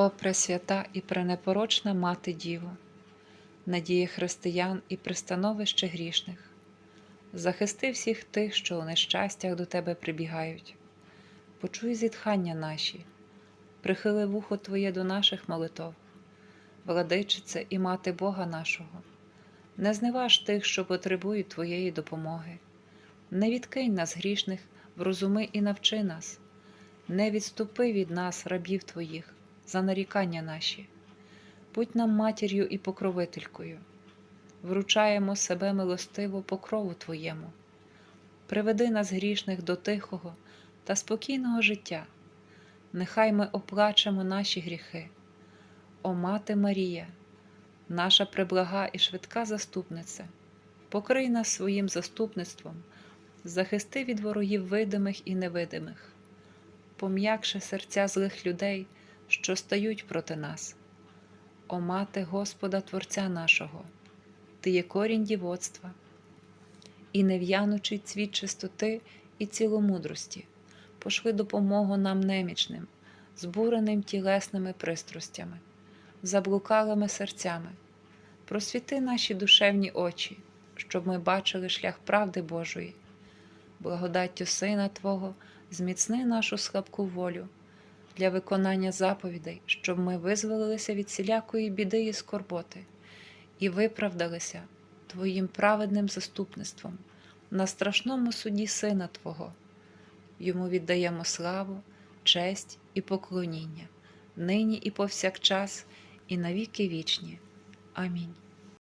О Пресвята і пренепорочна Мати Діво, надія християн і пристановище грішних, захисти всіх тих, що у нещастях до Тебе прибігають, почуй зітхання наші, прихили вухо Твоє до наших молитов, владичице і мати Бога нашого, не зневаж тих, що потребують Твоєї допомоги, не відкинь нас грішних, врозуми і навчи нас, не відступи від нас, рабів Твоїх за нарікання наші, будь нам матір'ю і покровителькою, вручаємо себе милостиво покрову Твоєму, приведи нас грішних до тихого та спокійного життя, нехай ми оплачемо наші гріхи. О Мати Марія, наша преблага і швидка заступниця, покрий нас своїм заступництвом, захисти від ворогів видимих і невидимих, пом'якши серця злих людей що стають проти нас. О мати Господа Творця нашого, Ти є корінь дівоцтва, і нев'янучий цвіт чистоти і ціломудрості, пошли допомогу нам немічним, збуреним тілесними пристрастями, заблукалими серцями, просвіти наші душевні очі, щоб ми бачили шлях правди Божої, благодаттю Сина Твого, зміцни нашу слабку волю для виконання заповідей, щоб ми визволилися від всілякої біди і скорботи і виправдалися Твоїм праведним заступництвом на страшному суді Сина Твого. Йому віддаємо славу, честь і поклоніння, нині і повсякчас, і навіки вічні. Амінь.